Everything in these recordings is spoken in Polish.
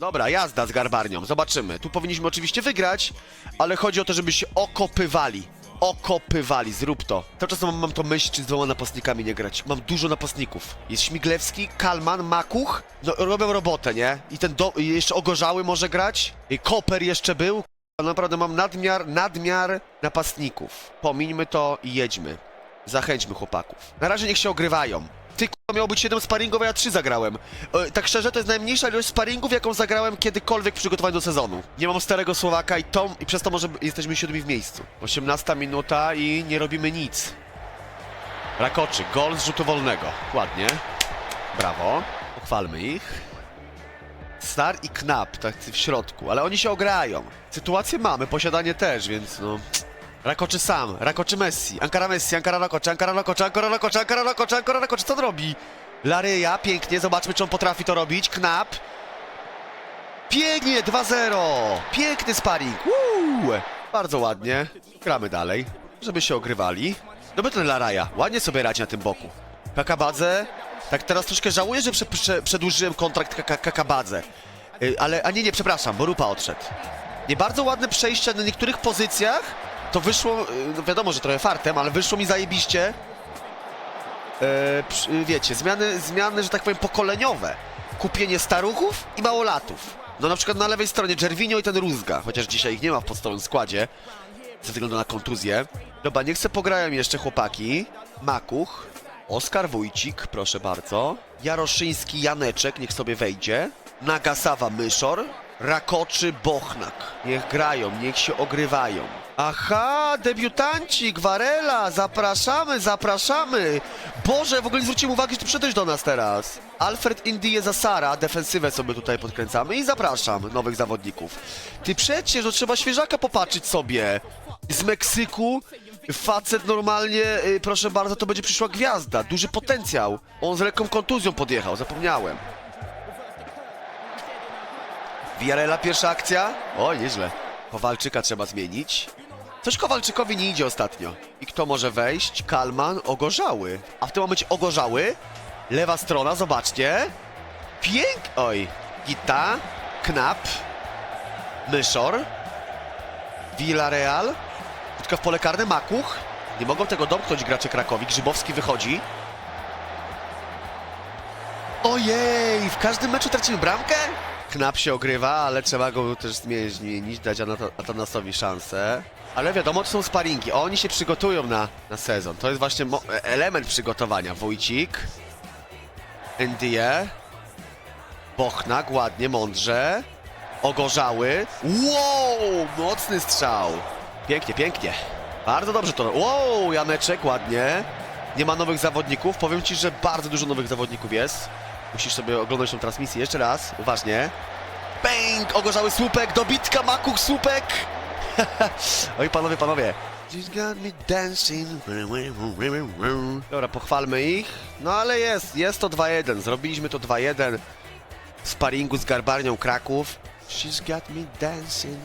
Dobra, jazda z garbarnią, zobaczymy. Tu powinniśmy oczywiście wygrać, ale chodzi o to, żeby się okopywali. Okopywali, zrób to. Cały czas mam, mam to myśl, czy z dwoma napastnikami nie grać. Mam dużo napastników. Jest Śmiglewski, Kalman, Makuch. No, robią robotę, nie? I ten do... jeszcze Ogorzały może grać. I Koper jeszcze był. Naprawdę mam nadmiar, nadmiar napastników. Pomińmy to i jedźmy. Zachęćmy chłopaków. Na razie niech się ogrywają. Miało być 7 sparingów, a ja 3 zagrałem. E, tak szczerze, to jest najmniejsza ilość sparingów, jaką zagrałem kiedykolwiek w przygotowaniu do sezonu. Nie mam starego Słowaka i to, i przez to może jesteśmy siódmi w miejscu. 18 minuta i nie robimy nic. Rakoczy, gol z rzutu wolnego. Ładnie. Brawo. Pochwalmy ich. Star i Knap, tak w środku, ale oni się ograją. Sytuację mamy, posiadanie też, więc no... Rakoczy sam, Rakoczy Messi, Ankara Messi, Ankara Rakoczy, Ankara Rakoczy, Ankara Rakoczy, Ankara Rakoczy, Ankara Rakoczy, co on robi? Laryja, pięknie, zobaczmy czy on potrafi to robić, Knap. Pięknie, 2-0, piękny sparring, Woo! Bardzo ładnie, gramy dalej, żeby się ogrywali. Dobry ten Laraja, ładnie sobie radzi na tym boku. Kakabadze, tak teraz troszkę żałuję, że prze, prze, przedłużyłem kontrakt Kaka- Kakabadze. Y, ale, a nie, nie, przepraszam, bo Rupa odszedł. Nie bardzo ładne przejścia na niektórych pozycjach. To wyszło, y, no wiadomo, że trochę fartem, ale wyszło mi zajebiście. E, przy- wiecie, zmiany, zmiany, że tak powiem, pokoleniowe. Kupienie staruchów i małolatów. No na przykład na lewej stronie Gervinho i ten Rózga, chociaż dzisiaj ich nie ma w podstawowym składzie, ze względu na kontuzję. Dobra, niech se pograją jeszcze chłopaki. Makuch, Oskar Wójcik, proszę bardzo. Jaroszyński Janeczek, niech sobie wejdzie. Nagasawa Myszor. Rakoczy Bochnak. Niech grają, niech się ogrywają. Aha, debiutanci, Gwarela, zapraszamy, zapraszamy. Boże, w ogóle nie zwróciłem uwagi, że ty przyszedłeś do nas teraz. Alfred Indie Zasara, defensywę sobie tutaj podkręcamy i zapraszam nowych zawodników. Ty przecież, no trzeba świeżaka popatrzeć sobie. Z Meksyku facet normalnie, y, proszę bardzo, to będzie przyszła gwiazda, duży potencjał. On z lekką kontuzją podjechał, zapomniałem. Villarela pierwsza akcja? O, nieźle. Kowalczyka trzeba zmienić. Coś Kowalczykowi nie idzie ostatnio. I kto może wejść? Kalman, ogorzały. A w tym momencie ogorzały. Lewa strona, zobaczcie. Pięk... Oj. Gita, Knap, Myszor, Villarreal, tylko w pole karne Makuch. Nie mogą tego domknąć gracze Krakowi. Grzybowski wychodzi. Ojej, w każdym meczu tracimy bramkę? Knap się ogrywa, ale trzeba go też zmienić, dać Atanasowi szansę. Ale wiadomo, to są sparingi. Oni się przygotują na, na sezon. To jest właśnie mo- element przygotowania. Wójcik, Ndie, Bochnak, ładnie, mądrze. Ogorzały. Wow, mocny strzał. Pięknie, pięknie. Bardzo dobrze to. Wow, Janeczek, ładnie. Nie ma nowych zawodników. Powiem ci, że bardzo dużo nowych zawodników jest. Musisz sobie oglądać tą transmisję jeszcze raz. Uważnie. Bęk! Ogorzały słupek, dobitka, makuch, słupek. Oj, panowie, panowie. You got me dancing. Dobra, pochwalmy ich. No ale jest, jest to 2-1. Zrobiliśmy to 2-1 w sparingu z Garbarnią Kraków. She's got me dancing.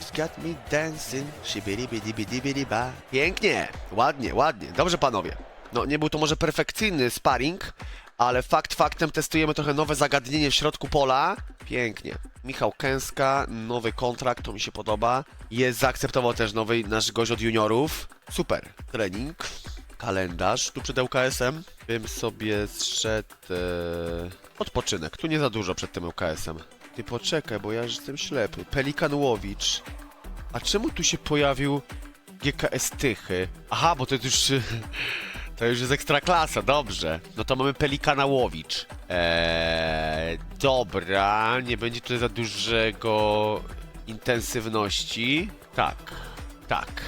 She's got me dancing. Shibidi-bidi-bidi-bidi-ba. Pięknie, ładnie, ładnie. Dobrze, panowie. No, nie był to może perfekcyjny sparring, ale fakt faktem testujemy trochę nowe zagadnienie w środku pola. Pięknie. Michał Kęska, nowy kontrakt, to mi się podoba. Jest zaakceptował też nowy nasz gość od juniorów. Super. Trening, kalendarz, tu przed ŁKS-em. Bym sobie zszedł... E... Odpoczynek, tu nie za dużo przed tym ŁKS-em. Ty poczekaj, bo ja jestem ślepy. Pelikan Łowicz. A czemu tu się pojawił GKS Tychy? Aha, bo to już... To już jest ekstraklasa, dobrze. No to mamy Pelikana Łowicz. Eee, dobra, nie będzie tutaj za dużego intensywności. Tak, tak.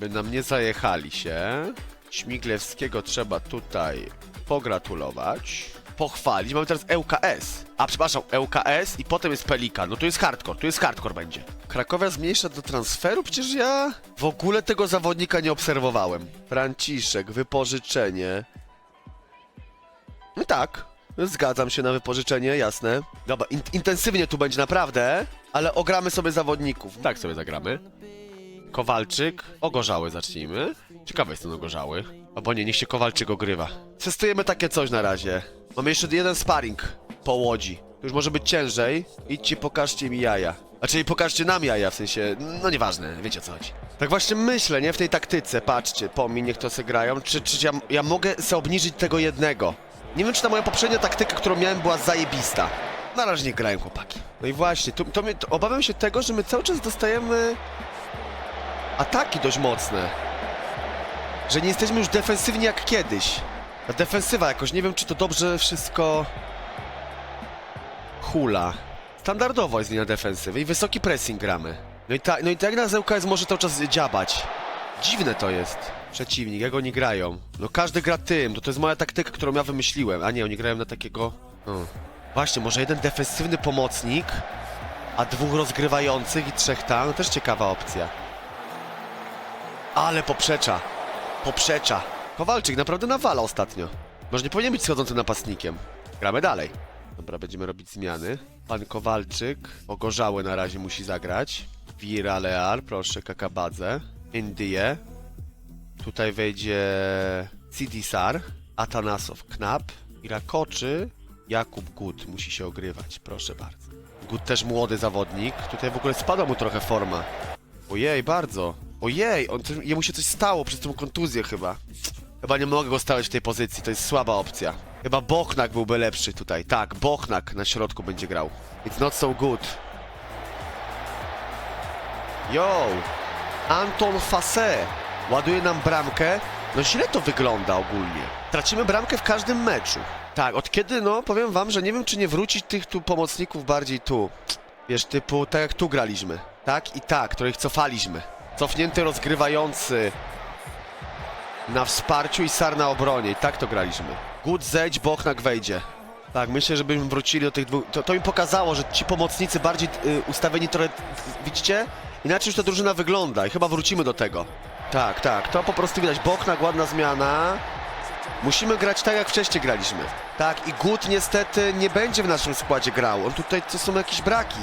By nam nie zajechali się. Śmiglewskiego trzeba tutaj pogratulować. Pochwalić. Mamy teraz ŁKS. A, przepraszam, ŁKS i potem jest Pelikan. No to jest hardcore, tu jest hardcore będzie. Krakowia zmniejsza do transferu? Przecież ja w ogóle tego zawodnika nie obserwowałem. Franciszek, wypożyczenie. No tak, zgadzam się na wypożyczenie, jasne. Dobra, in intensywnie tu będzie naprawdę, ale ogramy sobie zawodników. Tak sobie zagramy. Kowalczyk, ogorzały zacznijmy. Ciekawy jestem ogorzały. Albo nie, niech się Kowalczyk ogrywa. Testujemy takie coś na razie. Mamy jeszcze jeden sparring po Łodzi. Już może być ciężej. Idźcie, pokażcie mi jaja. Znaczy, pokażcie nam jaja, w sensie, no nieważne, wiecie o co chodzi. Tak właśnie myślę, nie? W tej taktyce, patrzcie, po mnie niech to se grają. Czy, czy ja, ja mogę sobie obniżyć tego jednego? Nie wiem, czy ta moja poprzednia taktyka, którą miałem, była zajebista. Na razie nie grają chłopaki. No i właśnie, to, to obawiam się tego, że my cały czas dostajemy ataki dość mocne. Że nie jesteśmy już defensywni jak kiedyś. Defensywa jakoś, nie wiem czy to dobrze wszystko hula. Standardowo jest linia defensywy i wysoki pressing gramy. No i, ta, no i tak na ZUKS może cały czas dziabać. Dziwne to jest. Przeciwnik, jak oni grają. No każdy gra tym, to to jest moja taktyka, którą ja wymyśliłem. A nie, oni grają na takiego... No. Właśnie, może jeden defensywny pomocnik, a dwóch rozgrywających i trzech tam, no też ciekawa opcja. Ale poprzecza. Poprzecza. Kowalczyk naprawdę nawala ostatnio. Może nie powinien być schodzącym napastnikiem. Gramy dalej. Dobra, będziemy robić zmiany. Pan Kowalczyk, ogorzały na razie musi zagrać. Vira Leal, proszę, Kakabadze. Indie. Tutaj wejdzie Sidisar, Atanasow Knap, Irakoczy, Jakub Gut musi się ogrywać, proszę bardzo. Gut też młody zawodnik, tutaj w ogóle spada mu trochę forma. Ojej, bardzo. Ojej, on, jemu się coś stało przez tą kontuzję chyba. Chyba nie mogę go stawiać w tej pozycji, to jest słaba opcja. Chyba Bochnak byłby lepszy tutaj. Tak, Bochnak na środku będzie grał. It's not so good. Yo! Anton Fasse ładuje nam bramkę. No źle to wygląda ogólnie. Tracimy bramkę w każdym meczu. Tak, od kiedy, no, powiem wam, że nie wiem, czy nie wrócić tych tu pomocników bardziej tu. Wiesz, typu, tak jak tu graliśmy. Tak i tak, których cofaliśmy. Cofnięty rozgrywający na wsparciu i Sar na obronie. I tak to graliśmy. Gut zejdź, Bochnak wejdzie. Tak, myślę, żebyśmy wrócili do tych dwóch. To, to mi pokazało, że ci pomocnicy bardziej y, ustawieni trochę. Widzicie? Inaczej już ta drużyna wygląda i chyba wrócimy do tego. Tak, tak, to po prostu widać. Bochnak, ładna zmiana. Musimy grać tak, jak wcześniej graliśmy. Tak, i Gut niestety nie będzie w naszym składzie grał. On tutaj to są jakieś braki.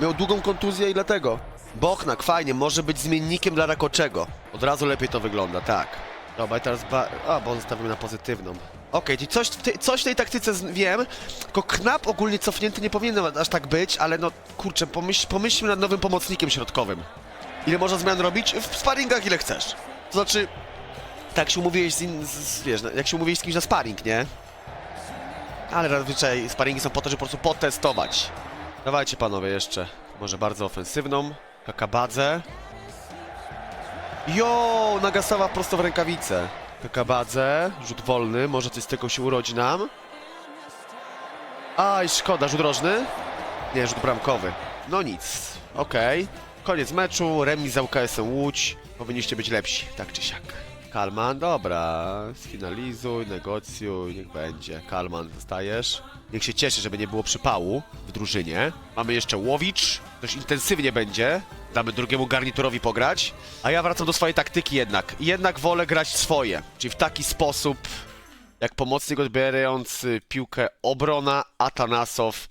Miał długą kontuzję i dlatego. Bochnak, fajnie, może być zmiennikiem dla Rakoczego. Od razu lepiej to wygląda, tak. Dobra, i teraz ba... A, bo zostawimy na pozytywną. Okej, czyli coś w, tej, coś w tej taktyce wiem, tylko Knap ogólnie cofnięty nie powinien aż tak być, ale no, kurczę, pomyśl, pomyślmy nad nowym pomocnikiem środkowym. Ile można zmian robić? W sparingach ile chcesz. To znaczy, tak się umówiłeś z, in, z, wiesz, no, jak się umówiłeś z kimś na sparring, nie? Ale zazwyczaj sparingi są po to, żeby po prostu potestować. Dawajcie panowie jeszcze, może bardzo ofensywną. Kakabadze. Jo, Nagasawa prosto w rękawicę. Kakabadze, rzut wolny, może coś z tego się urodzi nam. Aj, szkoda, rzut rożny? Nie, rzut bramkowy. No nic, okej. Koniec meczu, remis z UKS-em Łódź. Powinniście być lepsi, tak czy siak. Kalman, dobra, sfinalizuj, negocjuj, niech będzie. Kalman, zostajesz. Niech się cieszy, żeby nie było przypału w drużynie. Mamy jeszcze Łowicz, dość intensywnie będzie. Damy drugiemu garniturowi pograć. A ja wracam do swojej taktyki jednak. Jednak wolę grać swoje, czyli w taki sposób, jak pomocnik odbierający piłkę obrona, Atanasow,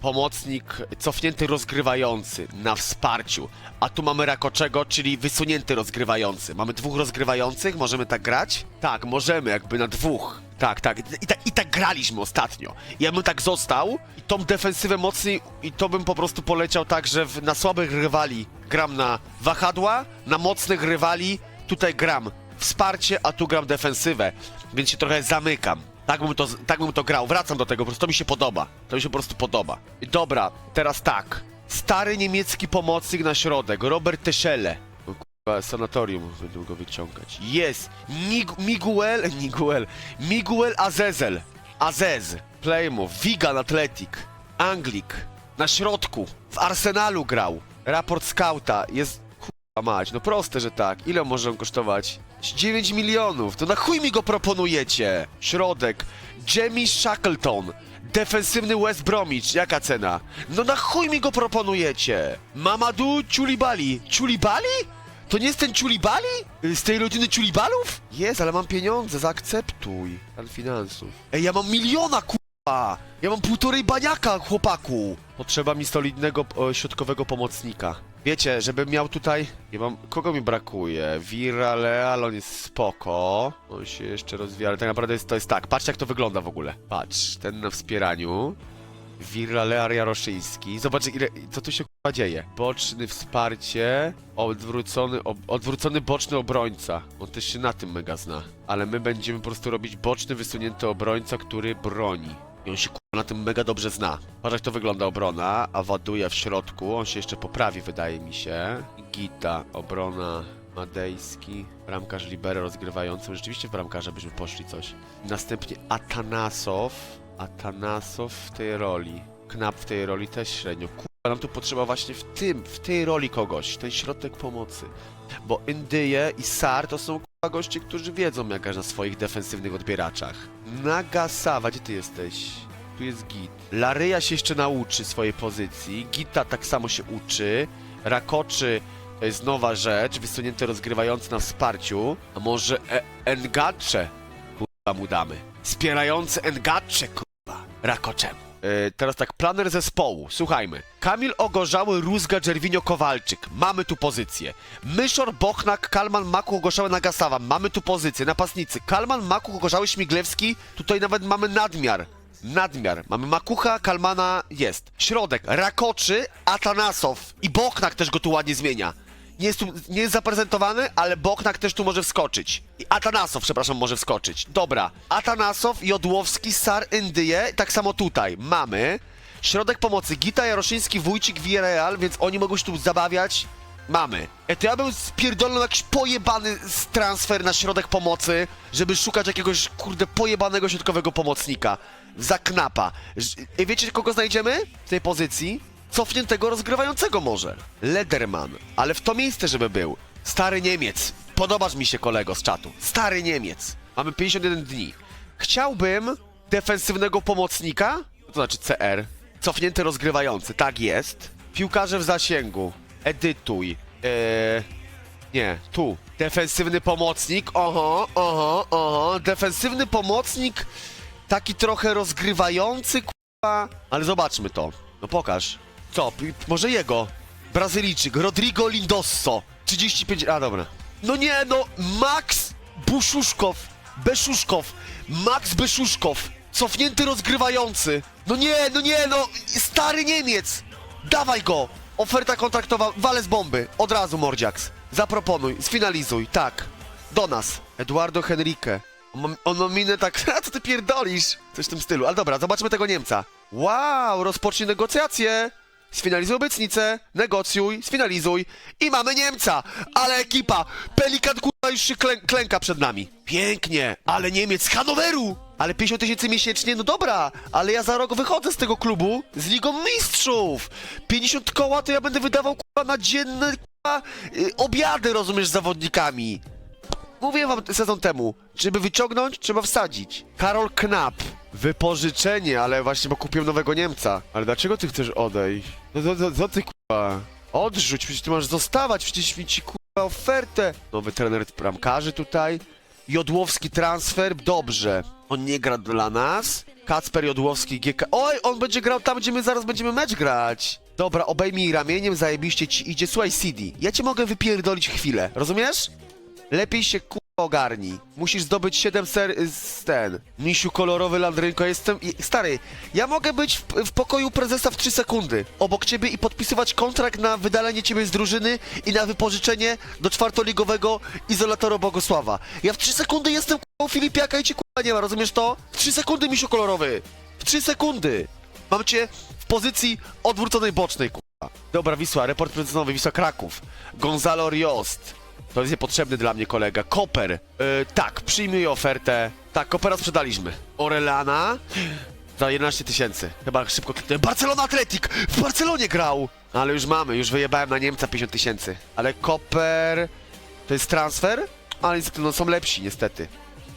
pomocnik cofnięty rozgrywający na wsparciu. A tu mamy Rakoczego, czyli wysunięty rozgrywający. Mamy dwóch rozgrywających, możemy tak grać? Tak, możemy, jakby na dwóch. Tak, tak. I, tak, I tak graliśmy ostatnio. Ja bym tak został i tą defensywę mocniej i to bym po prostu poleciał tak, że w, na słabych rywali gram na wahadła, na mocnych rywali tutaj gram wsparcie, a tu gram defensywę, więc się trochę zamykam. Tak bym, to, tak bym to grał, wracam do tego, po prostu to mi się podoba. To mi się po prostu podoba. Dobra, teraz tak. Stary niemiecki pomocnik na środek, Robert Teschele. Sanatorium będą go wyciągać. Jest! Mig Miguel, Miguel, Miguel Azezel. Azez, Plymouth, Wigan Athletic, Anglik. Na środku, w Arsenalu grał. Raport Scouta, jest mać, no proste, że tak. Ile może on kosztować? 9 milionów. To na chuj mi go proponujecie? Środek. Jamie Shackleton. Defensywny West Bromwich. Jaka cena? No na chuj mi go proponujecie? Mamadou Ciulibali. Ciulibali? To nie jest ten Ciulibali? Z tej rodziny Ciulibalów? Jest, ale mam pieniądze, zaakceptuj. Pan finansów. Ej, ja mam miliona, kurwa! Ja mam półtorej baniaka, chłopaku! Potrzeba mi solidnego o, środkowego pomocnika. Wiecie, żebym miał tutaj... Nie mam... Kogo mi brakuje? Vira, Leal, on jest spoko. On się jeszcze rozwija, ale tak naprawdę jest, to jest tak. Patrzcie, jak to wygląda w ogóle. Patrz, ten na wspieraniu. Wirlalea Jaroszyński. Zobacz, ile, co tu się k***a dzieje. Boczny wsparcie, odwrócony, ob, odwrócony boczny obrońca. On też się na tym mega zna. Ale my będziemy po prostu robić boczny, wysunięty obrońca, który broni. I on się k***a na tym mega dobrze zna. Patrz jak to wygląda obrona, a ładuje w środku. On się jeszcze poprawi, wydaje mi się. Gita, obrona, Madejski, bramkarz libero rozgrywający. Rzeczywiście w bramkarza byśmy poszli coś. Następnie Atanasow. Atanasow w tej roli. Knap w tej roli też średnio. Kurwa, nam tu potrzeba właśnie w tym, w tej roli kogoś. Ten środek pomocy. Bo Indyje i Sar to są kurwa goście, którzy wiedzą jak na swoich defensywnych odbieraczach. Nagasawa, gdzie ty jesteś? Tu jest Git. Laryja się jeszcze nauczy swojej pozycji. Gita tak samo się uczy. Rakoczy to jest nowa rzecz, wysunięty rozgrywający na wsparciu. A może e Engacze? Kurwa mu damy. Wspierający Engacze, kurwa. Rakoczem. E, teraz tak, planer zespołu. Słuchajmy. Kamil Ogorzały, Rózga, Czerwinio, Kowalczyk. Mamy tu pozycję. Myszor, Bochnak, Kalman, Maku, Ogorzały, Nagasawa. Mamy tu pozycję. Napastnicy. Kalman, Maku, Ogorzały, Śmiglewski. Tutaj nawet mamy nadmiar. Nadmiar. Mamy Makucha, Kalmana, jest. Środek. Rakoczy, Atanasow. I Bochnak też go tu ładnie zmienia. Nie jest, tu, nie jest zaprezentowany, ale Bochnak też tu może wskoczyć. I Atanasow, przepraszam, może wskoczyć. Dobra. Atanasow, Jodłowski, Sar, Indyje. Tak samo tutaj. Mamy. Środek pomocy. Gita, Jaroszyński, Wójcik, Villarreal, więc oni mogą się tu zabawiać. Mamy. E to ja bym spierdolnął jakiś pojebany transfer na środek pomocy, żeby szukać jakiegoś, kurde, pojebanego środkowego pomocnika. Za knapa. E, Wiecie, kogo znajdziemy w tej pozycji? Cofniętego rozgrywającego może. Lederman. Ale w to miejsce, żeby był. Stary Niemiec. Podobasz mi się, kolego z czatu. Stary Niemiec. Mamy 51 dni. Chciałbym defensywnego pomocnika, to znaczy CR. Cofnięty rozgrywający, tak jest. Piłkarze w zasięgu. Edytuj. Eee, nie, tu. Defensywny pomocnik. Oho, oho, oho. Defensywny pomocnik. Taki trochę rozgrywający, k***a. Ale zobaczmy to. No pokaż. Co? Może jego? Brazylijczyk. Rodrigo Lindosso. 35... A, dobra. No nie, no. Max Buszuszkow. Beszuszkow. Max Beszuszkow. Cofnięty rozgrywający. No nie, no nie, no. Stary Niemiec. Dawaj go. Oferta kontraktowa. Wale z bomby. Od razu, Mordziaks. Zaproponuj. Sfinalizuj. Tak. Do nas. Eduardo Henrique. On ma minę tak, a co ty pierdolisz? Coś w tym stylu. Ale dobra, zobaczmy tego Niemca. Wow, rozpocznij negocjacje. Sfinalizuj obietnicę, negocjuj, sfinalizuj i mamy Niemca! Ale ekipa! Pelikan kurwa już się klę klęka przed nami. Pięknie, ale Niemiec z Hanoweru! Ale 50 tysięcy miesięcznie, no dobra, ale ja za rok wychodzę z tego klubu z Ligą Mistrzów! 50 koła to ja będę wydawał kurwa na dzienne kurwa y, obiady, rozumiesz, z zawodnikami. Mówiłem wam sezon temu, żeby wyciągnąć, trzeba wsadzić. Karol Knap. Wypożyczenie, ale właśnie, bo kupiłem nowego Niemca. Ale dlaczego ty chcesz odejść? No co, co, co ty kurwa? Odrzuć, przecież ty masz zostawać, przecież mi ci kurwa ofertę. Nowy trener bramkarzy tutaj. Jodłowski transfer, dobrze. On nie gra dla nas. Kacper Jodłowski, GK. Oj, on będzie grał tam, gdzie my zaraz będziemy mecz grać. Dobra, obejmij ramieniem, zajebiście ci idzie. Słuchaj, CD, ja cię mogę wypierdolić chwilę, rozumiesz? Lepiej się ku ogarnij. Musisz zdobyć 7 ser z ten. Misiu kolorowy landrynko jestem. Stary, ja mogę być w, w pokoju prezesa w 3 sekundy. Obok ciebie i podpisywać kontrakt na wydalenie ciebie z drużyny i na wypożyczenie do czwartoligowego izolatora Bogosława. Ja w 3 sekundy jestem u Filipiaka i ci ku nie ma, rozumiesz to? W 3 sekundy, misiu kolorowy. W 3 sekundy. Mam cię w pozycji odwróconej bocznej, kurwa. Dobra, Wisła, report precyzyjny, Wisła Kraków. Gonzalo Riost. To jest niepotrzebny dla mnie kolega. Koper. Yy, tak, przyjmuję ofertę. Tak, Kopera sprzedaliśmy. Orelana. Za 11 tysięcy. Chyba szybko kliknę. Barcelona Atletic! W Barcelonie grał! Ale już mamy, już wyjebałem na Niemca 50 tysięcy. Ale Koper... To jest transfer? Ale niestety, no są lepsi, niestety.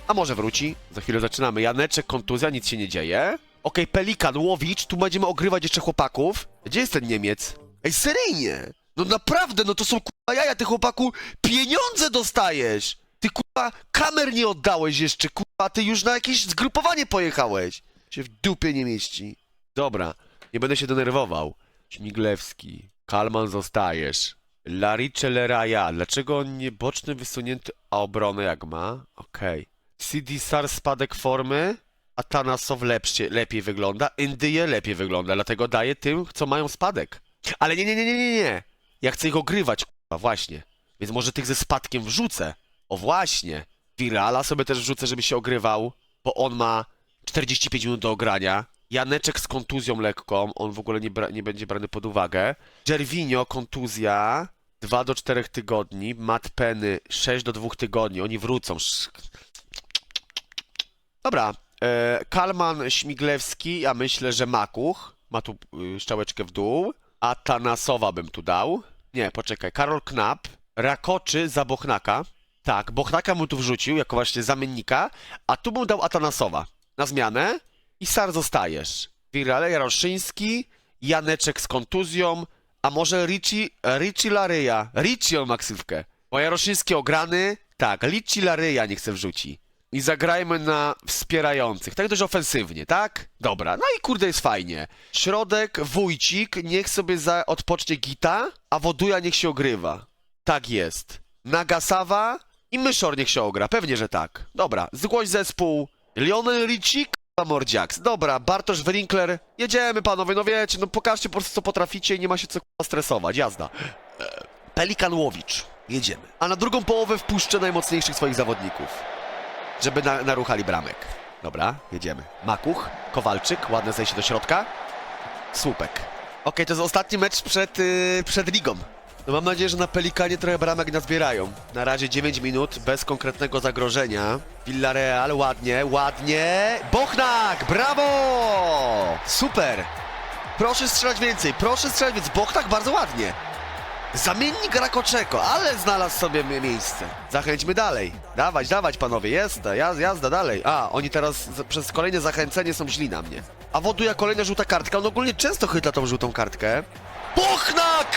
A może wróci? Za chwilę zaczynamy. Janeczek, kontuzja, nic się nie dzieje. Okej, Pelikan, Łowicz, tu będziemy ogrywać jeszcze chłopaków. Gdzie jest ten Niemiec? Ej, seryjnie! No naprawdę, no to są kurwa jaja, ty chłopaku pieniądze dostajesz! Ty kurwa kamer nie oddałeś jeszcze, kurwa, ty już na jakieś zgrupowanie pojechałeś! Się w dupie nie mieści. Dobra, nie będę się denerwował. Śmiglewski, Kalman zostajesz. Laricze Leraja, dlaczego on nie boczny, wysunięty, a obronę jak ma? Okej. CD Sar spadek formy, Atanasow lepszy, lepiej wygląda, Indyje lepiej wygląda, dlatego daję tym, co mają spadek. Ale nie, nie, nie, nie, nie, nie. Ja chcę ich ogrywać, kurwa, właśnie. Więc może tych ze spadkiem wrzucę. O właśnie. Virala sobie też wrzucę, żeby się ogrywał, bo on ma 45 minut do ogrania. Janeczek z kontuzją lekką, on w ogóle nie, nie będzie brany pod uwagę. Gervinho, kontuzja, 2 do 4 tygodni. Matt Penny, 6 do 2 tygodni. Oni wrócą. Dobra, e, Kalman, Śmiglewski, ja myślę, że Makuch. Ma tu y, w dół. A Tanasowa bym tu dał. Nie, poczekaj. Karol Knap, Rakoczy za Bochnaka. Tak, Bochnaka mu tu wrzucił jako właśnie zamiennika, a tu bym dał Atanasowa na zmianę i Sar zostajesz. Wirale Jaroszyński, Janeczek z kontuzją, a może Richie, Richie Laryja. Richie on ma ksywkę. Bo Jaroszyński ograny, tak, Richie Laryja nie chce wrzuci. I zagrajmy na wspierających, tak dość ofensywnie, tak? Dobra, no i kurde jest fajnie. Środek, Wójcik, niech sobie za, odpocznie Gita, a Woduja niech się ogrywa. Tak jest. Nagasawa i Myszor niech się ogra, pewnie, że tak. Dobra, zgłoś zespół. Lionel Richie, k***a Mordziaks. Dobra, Bartosz Winkler. Jedziemy panowie, no wiecie, no pokażcie po prostu co potraficie i nie ma się co stresować, jazda. E, Pelikan Łowicz. Jedziemy. A na drugą połowę wpuszczę najmocniejszych swoich zawodników żeby na, naruchali bramek. Dobra, jedziemy. Makuch, Kowalczyk, ładne zejście do środka. Słupek. Okej, to jest ostatni mecz przed, yy, przed ligą. No mam nadzieję, że na Pelikanie trochę bramek nazbierają. Na razie 9 minut, bez konkretnego zagrożenia. Villarreal, ładnie, ładnie. Bochnak, brawo! Super! Proszę strzelać więcej, proszę strzelać więcej. Bochnak bardzo ładnie. Zamiennik Rakoczeko, ale znalazł sobie mie- miejsce. Zachęćmy dalej. Dawać, dawać panowie, jazda, jazda, dalej. A, oni teraz przez kolejne zachęcenie są źli na mnie. A woduje kolejna żółta kartka, on ogólnie często chyta tą żółtą kartkę. Bochnak!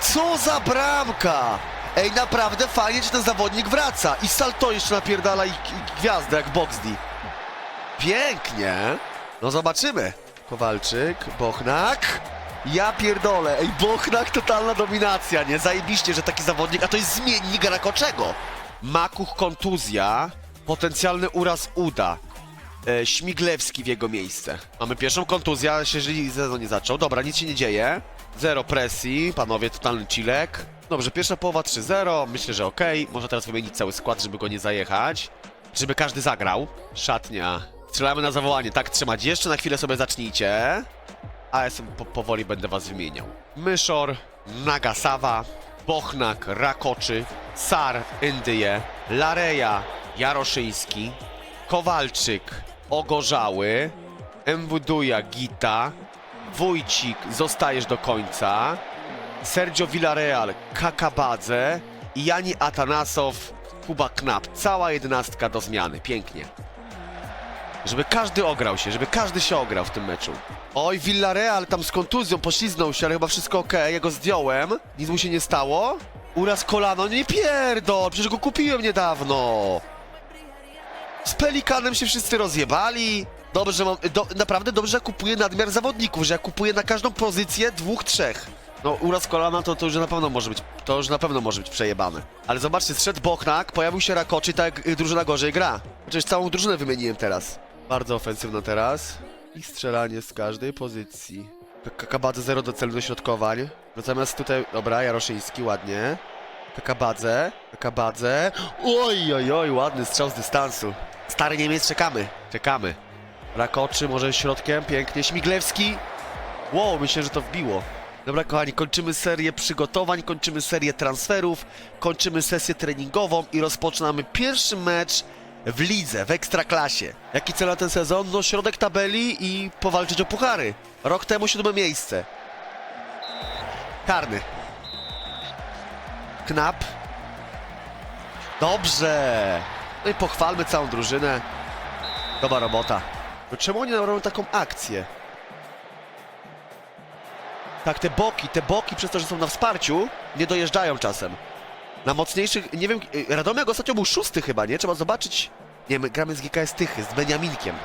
Co za bramka! Ej, naprawdę fajnie, że ten zawodnik wraca. I salto jeszcze napierdala i, i gwiazdę jak Boxdy. Pięknie. No zobaczymy. Kowalczyk, Bochnak. Ja pierdolę, ej, Bochnak totalna dominacja, nie? Zajebiście, że taki zawodnik, a to jest zmiennik Rakoczego. Makuch kontuzja, potencjalny uraz uda. E, Śmiglewski w jego miejsce. Mamy pierwszą kontuzję, ale się jeżeli sezon nie zaczął. Dobra, nic się nie dzieje. Zero presji, panowie, totalny chillek. Dobrze, pierwsza połowa 3-0, myślę, że okej. Może teraz wymienić cały skład, żeby go nie zajechać. Żeby każdy zagrał. Szatnia. Strzelamy na zawołanie, tak trzymać. Jeszcze na chwilę sobie zacznijcie. A po, powoli będę was wymieniał. Myszor, Nagasawa, Bochnak, Rakoczy, Sar, Indyje, Lareja, Jaroszyński, Kowalczyk, Ogorzały, Mbuduja, Gita, Wójcik, zostajesz do końca, Sergio Villarreal, Kakabadze i Jani Atanasow, Kuba Knap. Cała jedenastka do zmiany. Pięknie. Żeby każdy ograł się, żeby każdy się ograł w tym meczu. Oj, Villarreal tam z kontuzją pośliznął się, ale chyba wszystko ok. Ja go zdjąłem, nic mu się nie stało. Uraz kolano, nie pierdol, przecież go kupiłem niedawno. Z Pelikanem się wszyscy rozjebali. Dobrze, że mam, do, naprawdę dobrze, że kupuję nadmiar zawodników, że ja kupuję na każdą pozycję dwóch, trzech. No, uraz kolana to, to już na pewno może być, to już na pewno może być przejebane. Ale zobaczcie, zszedł Bochnak, pojawił się Rakoczy, tak jak drużyna gorzej gra. Przecież całą drużynę wymieniłem teraz. Bardzo ofensywno teraz. I strzelanie z każdej pozycji. Kakabadze 0 do celu dośrodkowań. Natomiast tutaj, dobra, Jaroszyński, ładnie. Kakabadze, Kakabadze. Oj, oj, oj, ładny strzał z dystansu. Stary Niemiec, czekamy, czekamy. Rakoczy, może środkiem, pięknie. Śmiglewski. Wow, myślę, że to wbiło. Dobra, kochani, kończymy serię przygotowań, kończymy serię transferów, kończymy sesję treningową i rozpoczynamy pierwszy mecz w lidze, w ekstraklasie. Jaki cel na ten sezon? No środek tabeli i powalczyć o puchary. Rok temu siódme miejsce. Karny. Knap. Dobrze. No i pochwalmy całą drużynę. Dobra robota. No czemu oni robią taką akcję? Tak, te boki, te boki przez to, że są na wsparciu, nie dojeżdżają czasem. Na mocniejszych, nie wiem, y, Radomiak ostatnio był szósty chyba, nie? Trzeba zobaczyć. Nie, my gramy z GKS Tychy, z Beniaminkiem.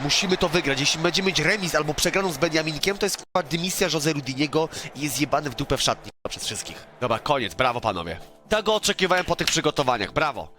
Musimy to wygrać. Jeśli będziemy mieć remis albo przegraną z Beniaminkiem, to jest kurwa dymisja Jose Rudiniego i jest jebany w dupę w szatni przez wszystkich. Dobra, koniec, brawo panowie. Tego oczekiwałem po tych przygotowaniach, brawo.